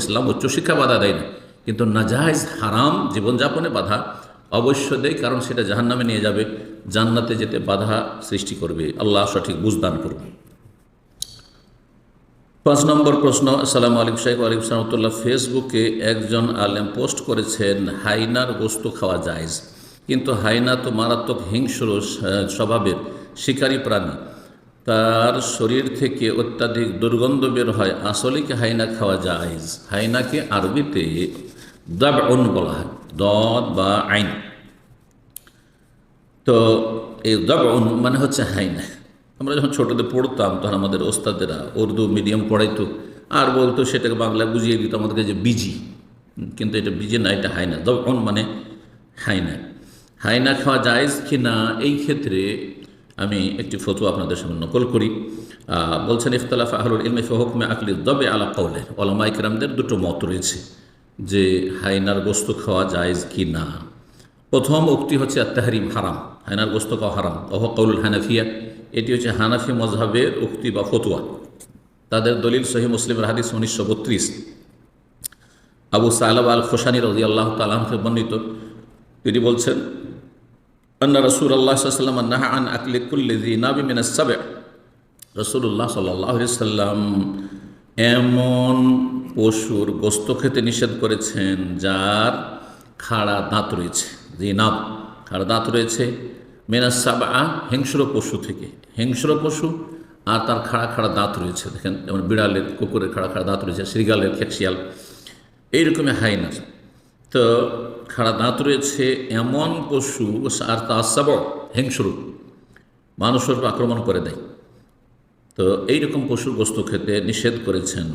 ইসলাম উচ্চশিক্ষা বাধা দেয় না। কিন্তু নাজাহেজ হারাম জীবনযাপনে বাধা অবশ্য দেয়, কারণ সেটা জাহান্নামে নিয়ে যাবে। জান্নাতে যেতে বাধা সৃষ্টি করবে। আল্লাহ সঠিক বুঝদান করবে পাঁচ নম্বর প্রশ্ন, আসসালামু আলাইকুম শাহ আলিম সালামতুল্লাহ ফেসবুকে একজন আলেম পোস্ট করেছেন, হাইনার গোস্ত খাওয়া জায়জ। কিন্তু হাইনা তো মারাত্মক হিংস্র স্বভাবের শিকারী প্রাণী। তার শরীর থেকে অত্যাধিক দুর্গন্ধ বের হয়। আসলে কি হাইনা খাওয়া জায়জ। হাইনাকে আরবিতে দাব বলা হয়। দদ বা আইন। তো এই দবন মানে হচ্ছে হাইনা। আমরা যখন ছোটোতে পড়তাম, তখন আমাদের ওস্তাদেরা উর্দু মিডিয়াম পড়াইতো। আর বলতো সেটাকে বাংলায় বুঝিয়ে দিত আমাদেরকে যে বিজি। কিন্তু এটা বিজি না, এটা হাইনা। দবন মানে হাইনা। হাইনা খাওয়া জায়েজ কি না? এই ক্ষেত্রে আমি একটি ফটো আপনাদের সামনে নকল করি। বলছেন ইফতলাফ আহলুল ইলমে ফহকমে আকলি দবে আলা কৌলে ওলামা ইকরামদের দুটো মত রয়েছে যে হাইনার গোস্ত খাওয়া জায়েজ কি না। প্রথম উক্তি হচ্ছে আত্মাহারিম হারাম। হাইনার গোস্ত খাওয়া হারাম। অহ কৌল হানাফিয়া। এটি হচ্ছে হানাফি মজহাবের উক্তি বা ফতুয়া। তাদের দলিল সহি মুসলিমের হাদিস উনিশশো বত্রিশ। আবু সালাব আল খোসানি রাজি আল্লাহ তালামকে বর্ণিত। তিনি বলছেন আন্না রসুল আল্লাহ সাল্লাম নাহা আন আকলি কুল্লি জি নাবি মিনাস সাবে রসুল্লাহ সাল্লাহ সাল্লাম এমন পশুর গোস্ত খেতে নিষেধ করেছেন, যার খাড়া দাঁত রয়েছে যে নাম খাড়া দাঁত রয়েছে মেনাস সাবা হিংস্র পশু থেকে, হিংস্র পশু, আর তার খাড়া খাড়া দাঁত রয়েছে, দেখেন, যেমন বিড়ালের, কুকুরের খাড়া খাড়া দাঁত রয়েছে শ্রীগালের খেকশিয়াল, এইরকমই হাইনার তো খাড়া দাঁত রয়েছে এমন পশু আর তা সাব হিংস্র মানুষের আক্রমণ করে দেয়। তো এইরকম পশুর গোস্ত খেতে নিষেধ করেছেন।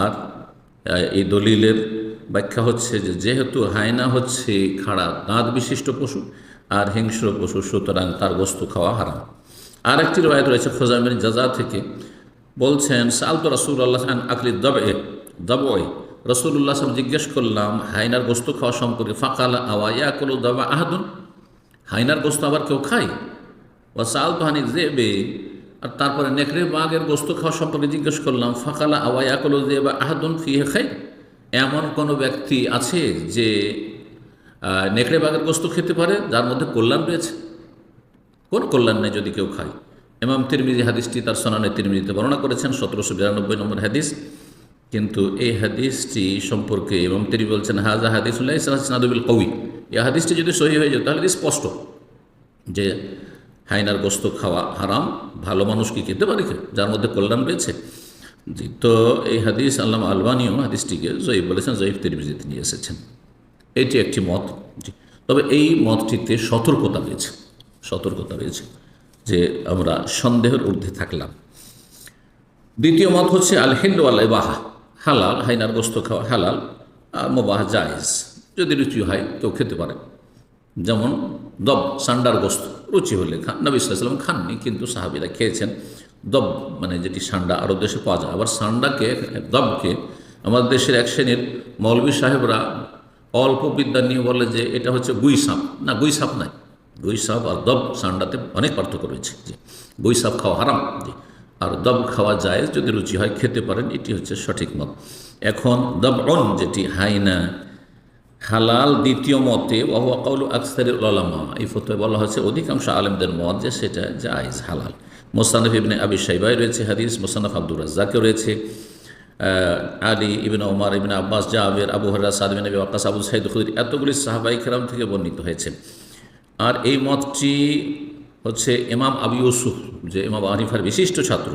আর এই দলিলের ব্যাখ্যা হচ্ছে যে যেহেতু হায়না হচ্ছে খাড়া দাঁত বিশিষ্ট পশু আর হিংস্র পশু, সুতরাং তার গোস্ত খাওয়া হারাম। আর একটি রয়েত রয়েছে খোজামের জাজা থেকে, বলছেন সাল তো রসুল আল্লাহ আকলি দবে দবে রসুল্লাহ সাহেব জিজ্ঞেস করলাম, হাইনার গোস্ত খাওয়া সম্পর্কে, ফাঁকালা আওয়াইয়া কলো দাবা আহাদুন? হাইনার গোস্ত আবার কেউ খায়? ও সাল তোহানি জেবে আর তারপরে নেকড়ে বাঘের গোস্ত খাওয়া সম্পর্কে জিজ্ঞেস করলাম, ফাঁকালা আওয়াইয়া কলো যে বা আহাদুন ফিহে খাই এমন কোনো ব্যক্তি আছে যে নেকড়ে বাঘের গোস্ত খেতে পারে, যার মধ্যে কল্যাণ রয়েছে? কোন কল্যাণ নেই যদি কেউ খায়। এমাম তিরমিজি হাদিসটি তার সনানে তিরমিজিতে বর্ণনা করেছেন, সতেরোশো বিরানব্বই নম্বর হাদিস। কিন্তু এই হাদিসটি সম্পর্কে এবং তিনি বলছেন হাজা হাদিসুল্লাহ সানাদুবিল কবি এই হাদিসটি যদি সহি হয়ে যেত তাহলে স্পষ্ট যে হাইনার গোস্ত খাওয়া হারাম, ভালো মানুষ কি খেতে পারে যার মধ্যে কল্যাণ রয়েছে। জি, তো এই হাদিস আল্লাহ আলবানিও হাদিসটিকে জয়ীফ বলেছেন জয়ীফ তিরমিজিতে নিয়ে এসেছেন। এটি একটি মত তবে এই মতটিতে সতর্কতা রয়েছে সতর্কতা রয়েছে যে আমরা সন্দেহের ঊর্ধ্বে থাকলাম। দ্বিতীয় মত হচ্ছে আল হিন্দ আল হালাল, হাইনার গোস্ত খাওয়া হালাল মোবাহ জায়েজ। যদি রুচি হয় কেউ খেতে পারে। যেমন দব, সান্ডার গোস্ত, রুচি হলে খান। নবী সাল্লাম খাননি, কিন্তু সাহাবিরা খেয়েছেন। দব মানে যেটি সান্ডা আরব দেশে পাওয়া যায়। আবার সান্ডাকে, দবকে আমাদের দেশের এক শ্রেণির মৌলবী সাহেবরা অল্প বিদ্যা নিয়ে বলে যে, এটা হচ্ছে গুই সাপ না গুই সাপ নাই। গুই সাপ আর দব সান্ডাতে অনেক পার্থক্য রয়েছে। যে গুই সাপ খাওয়া হারাম। জি আর দব খাওয়া যায় যদি রুচি হয় খেতে পারেন, এটি হচ্ছে সঠিক মত। এখন দব অন যেটি, হাইনা, হালাল দ্বিতীয় মতে ওহুয়া কাউল আকসার এই ফতোয় বলা হয়েছে, অধিকাংশ আলেমদের মত যে সেটা জায়েজ, হালাল। মোসানফ ইবনে আবি সাইবাই রয়েছে হাদিস মোসানফ আব্দুর রাজ্জাকেও রয়েছে আলী ইবিন ওমার ইবিন আব্বাস জাহাবের আবু হরা সাদবিন নবী আকাস আবু সাইদ খুদির, এতগুলি সাহাবাই খেরাম থেকে বর্ণিত হয়েছে। আর এই মতটি হচ্ছে ইমাম আবু ইউসুফ, যে ইমাম আবু হানিফার বিশিষ্ট ছাত্র,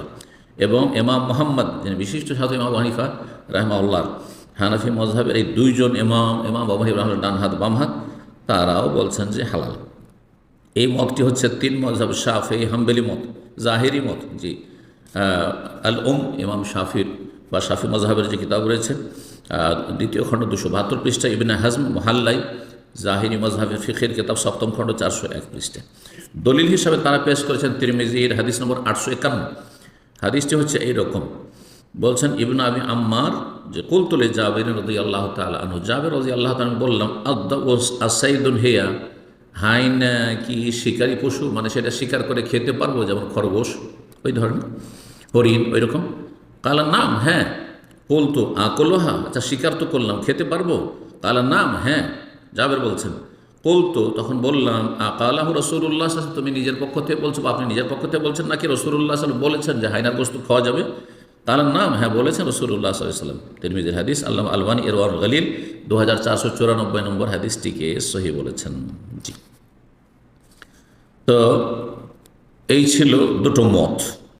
এবং ইমাম মোহাম্মদ, যিনি বিশিষ্ট ছাত্র আবু হানিফা রাহমাউল্লাহ হানাফি মজহাবের এই দুইজন ইমাম ইমাম বাবু ইব্রাহিম ডান হাত তারাও বলছেন যে হালাল। এই মতটি হচ্ছে তিন মজহাব শাফি হাম্বেলি মত, জাহেরি মত জি আল ওম ইমাম শাফির বা শাফি মজহাবের যে কিতাব রয়েছে দ্বিতীয় খণ্ড দুশো বাহাত্তর পৃষ্ঠা ইবিনা হাজম মহাল্লাই জাহিরি মজহাবের ফিখের কিতাব সপ্তম খণ্ড চারশো এক পৃষ্ঠা। দলিল হিসাবে তারা পেশ করেছেন তিরমিজির হাদিস নম্বর আটশো একান্ন। হাদিসটি হচ্ছে এইরকম। বলছেন ইবনা আবি আম্মার যে কুলতুলে জাবের রদি আল্লাহ তালা জাবের রদি আল্লাহ তালা বললাম আদা ওস আসাইদুল হেয়া, হাইন কি শিকারী পশু? মানে সেটা শিকার করে খেতে পারব যেমন খরগোশ? ওই ধরনের? হরিণ ওই রকম কালার নাম হ্যাঁ। কলতো আকলোহা আচ্ছা শিকার তো করলাম, খেতে পারব? কালার নাম হ্যাঁ। জাবের বলছেন, কলতো তখন বললাম, আকালাহ রসুল্লাহ তুমি নিজের পক্ষ থেকে বলছো আপনি নিজের পক্ষ থেকে বলছেন নাকি রসুল্লাহ সাল্লাম বলেছেন যে হাইনার গোস্ত খাওয়া যাবে? তার নাম হ্যাঁ বলেছেন রসুল্লাহ সাল্লাম তিরমিজির হাদিস আল্লাহ আলবানী এরওয়ার গলিল দু হাজার চারশো চুরানব্বই নম্বর হাদিসটিকে সহি বলেছেন। জি। তো, এই ছিল দুটো মত।